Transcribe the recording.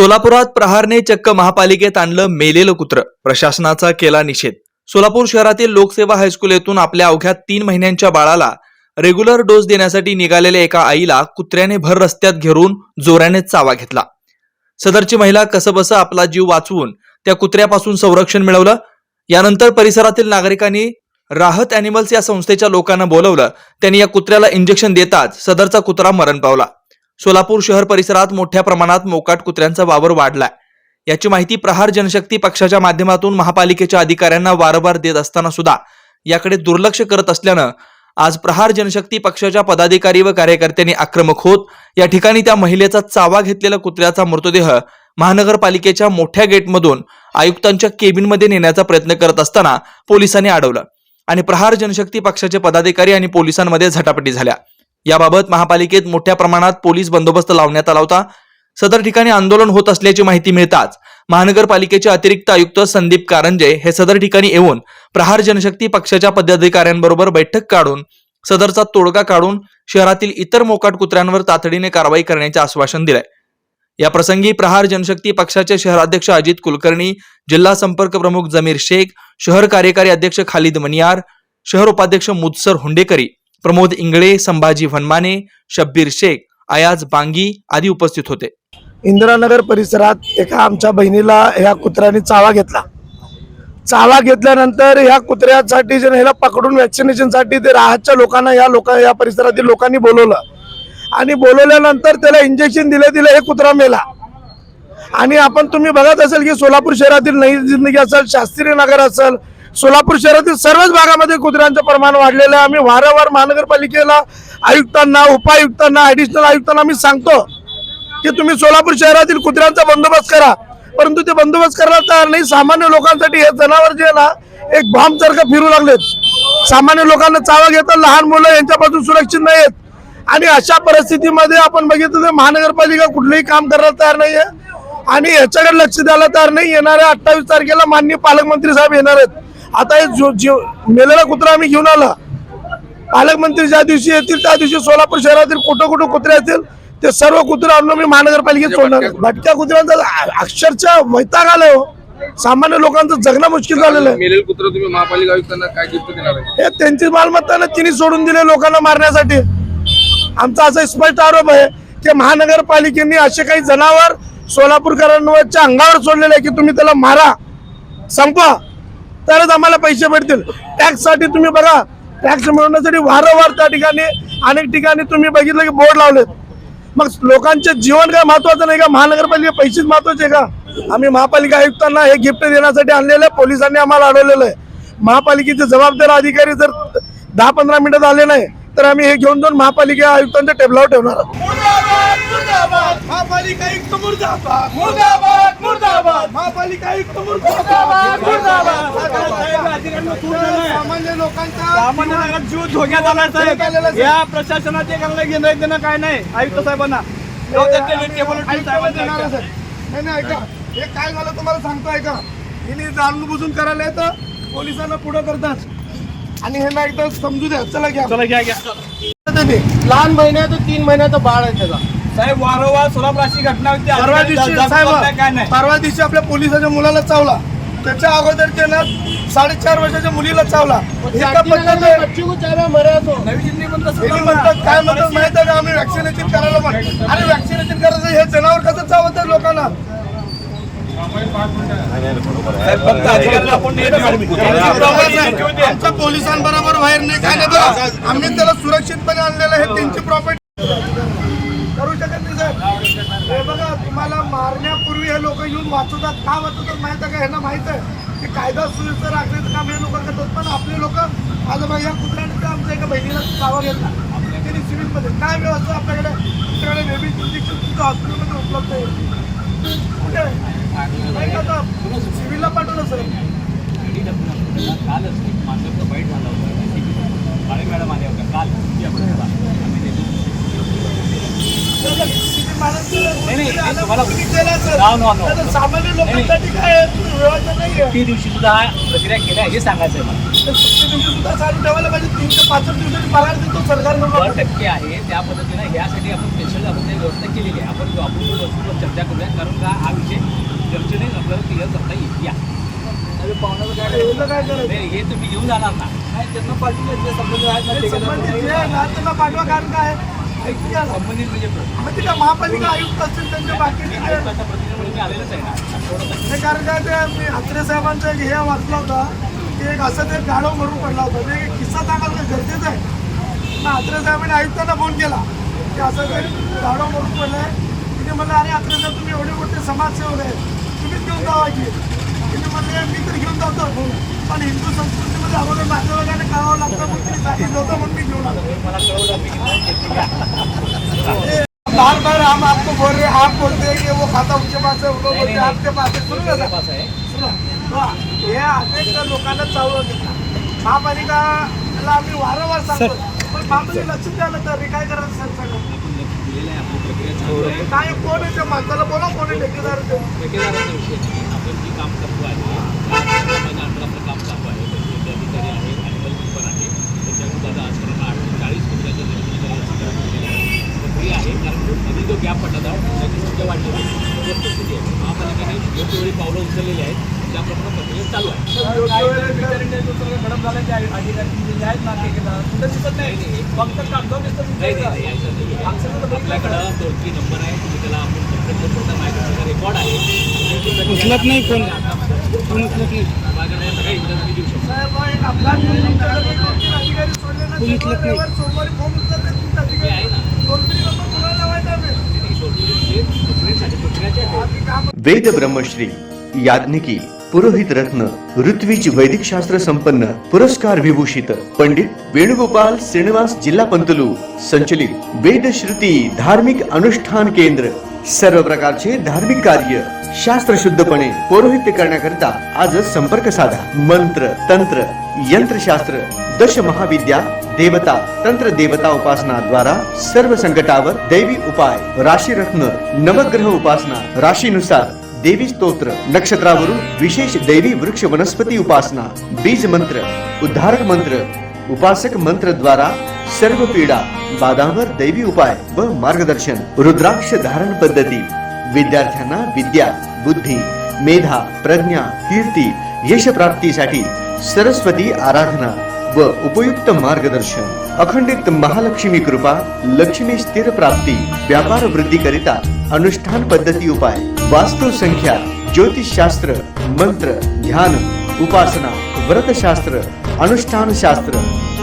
सोलापुरात प्रहारने चक्क महापालिकेत आणलं मेलेलं कुत्र. प्रशासनाचा केला निषेध. सोलापूर शहरातील लोकसेवा हायस्कूल येथून आपल्या अवघ्या तीन महिन्यांच्या बाळाला रेग्युलर डोस देण्यासाठी निघालेल्या एका आईला कुत्र्याने भर रस्त्यात घेरून जोराने चावा घेतला. सदरची महिला कसबस आपला जीव वाचवून त्या कुत्र्यापासून संरक्षण मिळवलं. यानंतर परिसरातील नागरिकांनी राहत अॅनिमल्स या संस्थेच्या लोकांना बोलवलं. त्यांनी या कुत्र्याला इंजेक्शन देताच सदरचा कुत्रा मरण पावला. सोलापूर शहर परिसरात मोठ्या प्रमाणात मोकाट कुत्र्यांचा वावर वाढलाय. याची माहिती प्रहार जनशक्ती पक्षाच्या माध्यमातून महापालिकेच्या अधिकाऱ्यांना वारंवार देत असताना सुद्धा याकडे दुर्लक्ष करत असल्यानं आज प्रहार जनशक्ती पक्षाच्या पदाधिकारी व कार्यकर्त्यांनी आक्रमक होत या ठिकाणी त्या महिलेचा चावा घेतलेला कुत्र्याचा मृतदेह महानगरपालिकेच्या मोठ्या गेटमधून आयुक्तांच्या केबिनमध्ये नेण्याचा प्रयत्न करत असताना पोलिसांनी अडवलं आणि प्रहार जनशक्ती पक्षाचे पदाधिकारी आणि पोलिसांमध्ये झटापटी झाल्या. याबाबत महापालिकेत मोठ्या प्रमाणात पोलीस बंदोबस्त लावण्यात आला होता. सदर ठिकाणी आंदोलन होत असल्याची माहिती मिळताच महानगरपालिकेचे अतिरिक्त आयुक्त संदीप कारंजे हे सदर ठिकाणी येऊन प्रहार जनशक्ती पक्षाच्या पदाधिकाऱ्यांबरोबर बैठक काढून सदरचा तोडगा काढून शहरातील इतर मोकाट कुत्र्यांवर तातडीने कारवाई करण्याचे आश्वासन दिले. या प्रसंगी प्रहार जनशक्ती पक्षाचे शहराध्यक्ष अजित कुलकर्णी जिल्हा संपर्क प्रमुख जमीर शेख शहर कार्यकारी अध्यक्ष खालिद मनियार शहर उपाध्यक्ष मुदसर हुंडेकरी प्रमोद इंगळे संभाजी वनमाने शब्बीर शेख आयाज बांगी आदी उपस्थित होते. इंदिरानगर परिसरात एका आमच्या बहिणीला ह्या कुत्र्याने चावा घेतला. चावा घेतल्यानंतर ह्या कुत्र्यासाठी जे ह्याला पकडून व्हॅक्सिनेशनसाठी ते राहतच्या लोकांना या लोक या परिसरातील लोकांनी बोलवलं. आणि बोलवल्यानंतर त्याला इंजेक्शन दिले दिले हे कुत्रा मेला. आणि आपण तुम्ही बघत असेल की सोलापूर शहरातील नई जिंदगी असेल शास्त्रीय नगर असेल सोलापूर शहरातील सर्वच भागामध्ये कुत्र्यांचं प्रमाण वाढलेलं आहे. आम्ही वारंवार महानगरपालिकेला आयुक्तांना उपायुक्तांना ॲडिशनल आयुक्तांना आम्ही सांगतो की तुम्ही सोलापूर शहरातील कुत्र्यांचा बंदोबस्त करा. परंतु ते बंदोबस्त करायला तयार नाही. सामान्य लोकांसाठी हे जनावर जे ना एक बॉम्ब फिरू लागलेत. सामान्य लोकांना चावा घेतात लहान मुलं यांच्यापासून सुरक्षित नाही आहेत आणि अशा परिस्थितीमध्ये आपण बघितलं तर महानगरपालिका कुठलंही काम करायला तयार नाहीये. आणि याच्याकडे लक्ष द्यायला तयार नाही. येणाऱ्या अठ्ठावीस तारखेला माननीय पालकमंत्री साहेब येणार आहेत. आता हे जो जीव मेलेला कुत्रा आम्ही घेऊन आला पालकमंत्री ज्या दिवशी येतील त्या दिवशी सोलापूर शहरातील कुठं कुठं कुत्रे असतील ते सर्व कुत्रे आणून मी महानगरपालिकेत सोडणार. आहे. भटक्या कुत्र्यांचा अक्षरशः वैताग आलाय हो. सामान्य लोकांचं जगणं मुश्किल झालेलं आहे. मेलेल कुत्र तुम्ही महापालिका आयुक्तांना काय गिफ्ट देणार आहे? हे त्यांची मालमत्ता ना तिने सोडून दिले लोकांना मारण्यासाठी. आमचा असा स्पष्ट आरोप आहे की महानगरपालिकेने असे काही जनावर सोलापूरकरांवरच्या अंगावर सोडलेले आहे की तुम्ही त्याला मारा संपवा. तरच आम्हाला पैसे भेटतील. टॅक्ससाठी तुम्ही बघा टॅक्स मिळवण्यासाठी वारंवार त्या ठिकाणी अनेक ठिकाणी तुम्ही बघितलं की बोर्ड लावलेत. मग लोकांचे जीवन काय महत्वाचं नाही का? महानगरपालिका पैसेच महत्त्वाचे का? आम्ही महापालिका आयुक्तांना हे गिफ्ट देण्यासाठी आणलेलं आहे पोलिसांनी आम्हाला अडवलेलं आहे. महापालिकेचे जबाबदार अधिकारी जर दहा पंधरा मिनिटात आले नाही तर आम्ही हे घेऊन जाऊन महापालिका आयुक्तांच्या टेबलावर ठेवणार आहोत. महापालिका आयुक्त मुर्दाबाद. मुर्दाबाद मुर्दाबाद. महापालिका आयुक्त मुर्दाबाद. मुर्दाबाद सामान्य लोकांचा सामान्य नागरिक जीव धोक्यात आला साहेब. या प्रशासनाचे एकाला घेणं देणं काय नाही. आयुक्त साहेबांना. नाही नाही ऐका. हे काय झालं तुम्हाला सांगतो ऐका. हिने जाणून बुजून करायला येतं. पोलिसांना पुढं करतात. आणि हे ना एकदा समजू द्या. चला घ्या. चला घ्या घ्या. लहान महिन्याचं तीन महिन्याचं बाळ आहे त्याचा साहेब वारंवार सोलापूर अशी घटना होती. परवा दिवशी साहेब नाही. परवा दिवशी आपल्या पोलिसाच्या मुलाला चावला. त्याच्या अगोदर त्यानं साडेचार वर्षाच्या मुलीला चावला. एका पद्धतीने नवी दिल्ली म्हणतात काय म्हणतात माहीत आहे का? आम्ही वॅक्सिनेशन करायला पण अरे वॅक्सिनेशन करायचं हे जनावर कसं चावत आहे लोकांना. आमच्या पोलिसांबरोबर बाहेर नाही काय नाही. आम्ही त्याला सुरक्षितपणे आणलेलं आहे त्यांची प्रॉपर्टी करू शकत नाही साहेब हे बघा तुम्हाला मारण्यापूर्वी हे लोक येऊन वाचवतात का वाचवतात माहीत आहे का? ह्यांना माहीत आहे की कायदा सुव्यवस्था राखण्याचं काम हे लोक करतात. पण आपले लोक आज बघा या कुत्र्याने तर आमच्या एका बहिणीला चावा घेतला. त्यांनी सिव्हिलमध्ये काय व्यवस्था आपल्याकडे? तुमच्याकडे बेबी इंजेक्शन तुमच्या हॉस्पिटलमध्ये उपलब्ध आहे. कुठे? आहे? नाही का आता? सिव्हिलला पाठवलं सर. कालच एक माणसाचा बाईट झाला होता. काळे मॅडम आले होत्या. काल. सामान्य लोकांसाठी काय नाही दिवशी सुद्धा प्रक्रिया केल्या हे सांगायचं आहे मला. ते सबसिडी सुद्धा चालू ठेवायला पाहिजे. तीनशे पासष्ट दिवसाची पगार देतो सरकारनं शंभर टक्के आहे त्या पद्धतीनं ह्यासाठी आपण स्पेशल आपण ते व्यवस्था केलेली आहे. आपण आपण वस्तूवर चर्चा करूया कारण का हा विषय चर्चेने आपल्याला क्लिअर करता येईल या हे तुम्ही घेऊन जाणार ना. त्यांना पाठवून त्यांना पाठवा कारण काय. संबंधित म्हणजे महापालिका आयुक्त असतील त्यांच्या बाकीचे मी आलेलंच आहे ना नाही कारण काय ते मी अत्रे साहेबांचा एक हे वाचला होता. की एक असं ते गाडव भरून पडला होता. ते एक किस्सा सांगायला गरजेचं आहे. मग अत्रे साहेबांनी आयुक्तांना फोन केला. की असं ते गाडव भरून पडलंय. तिथे म्हणलं अरे हात्रे साहेब तुम्ही एवढे मोठे समाजसेवक आहे तुम्हीच घेऊन जावा की. तिथे म्हणले मी तर घेऊन जातो. पण हिंदू संस्कृतीमध्ये अगोदर नातेवाईकांना करावं लागतं म्हणून तिने सांगितलं होतं म्हणून मी घेऊन आलो. मला कळवलं मी घेतली या. बार बार हम आपको बोल रहे हैं आप बोलते हैं कि वो खाता उनके पास है नहीं, बोलते हैं आपके पास है। सुनो ना सुनो, हे अनेक लोकांना चावलं घेतला महापालिकाला आम्ही वारंवार सांगतो. पण महापालिका लक्ष द्यायला तर काय करायचं सर सांगा काय कोण आहे त्या माणसाला बोला कोण आहे ठेकेदार ठेकेदाराचा विषय. आपण जे काम करतो आहे काम चालू आहे. अधिकारी पण दादा आजपर्यंत चाळीस कुत्र्याच्या आहे आहे गॅप पडला होता त्याची संख्या वाढली वस्तुस्थिती आहे. महापालिकेने योग्य वेळी पावलं उचललेली आहेत. त्याप्रमाणे प्रक्रिया चालू आहे. नाही. नाही नाही. नाही आहे. आपल्याकडं नंबर आहे. तुम्ही त्याला आपण रेकॉर्ड आहे. उचलत नाही कोण? माझ्याकडे सगळ्या इंटरव्ह्यू देऊ शकतो साहेब, हा एक अपघात म्हणून तुमच्याकडे दोन तीन अधिकारी सोडले ना शनिवार, रविवार, सोमवारी फोन उचलत नाही. आहे ना. टोल फ्री नंबर कुणाला लावायचा आम्ही? प्रक्रियाचे आहे आम्ही काम वेद ब्रह्मश्री याज्ञिकी पुरोहित रत्न ऋत्विज वैदिक शास्त्र संपन्न पुरस्कार विभूषित पंडित वेणुगोपाल श्रीनिवास जिल्हा पंतलू संचलित वेद श्रुती धार्मिक अनुष्ठान केंद्र सर्व प्रकारचे धार्मिक कार्य शास्त्रशुद्धपणे पौरोहित्य करण्याकरिता आजच संपर्क साधा. मंत्र तंत्र यंत्रशास्त्र दश महाविद्या देवता तंत्र देवता उपासना द्वारा सर्व संकटावर दैवी उपाय राशी रत्न नवग्रह उपासना राशीनुसार देवी स्तोत्र नक्षत्रावरून विशेष दैवी वृक्ष वनस्पती उपासना बीज मंत्र उद्धारक मंत्र उपासक मंत्र द्वारा सर्व पीडा बाधावर दैवी उपाय व मार्गदर्शन रुद्राक्ष धारण पद्धती विद्यार्थ्यांना विद्या बुद्धी मेधा प्रज्ञा कीर्ती यशप्राप्तीसाठी सरस्वती आराधना व उपयुक्त मार्गदर्शन. अखंडित महालक्ष्मी कृपा लक्ष्मी स्थिर प्राप्ती व्यापार वृद्धी करिता अनुष्ठान पद्धती उपाय वास्तु संख्या ज्योतिषशास्त्र मंत्र ध्यान उपासना व्रतशास्त्र अनुष्ठान शास्त्र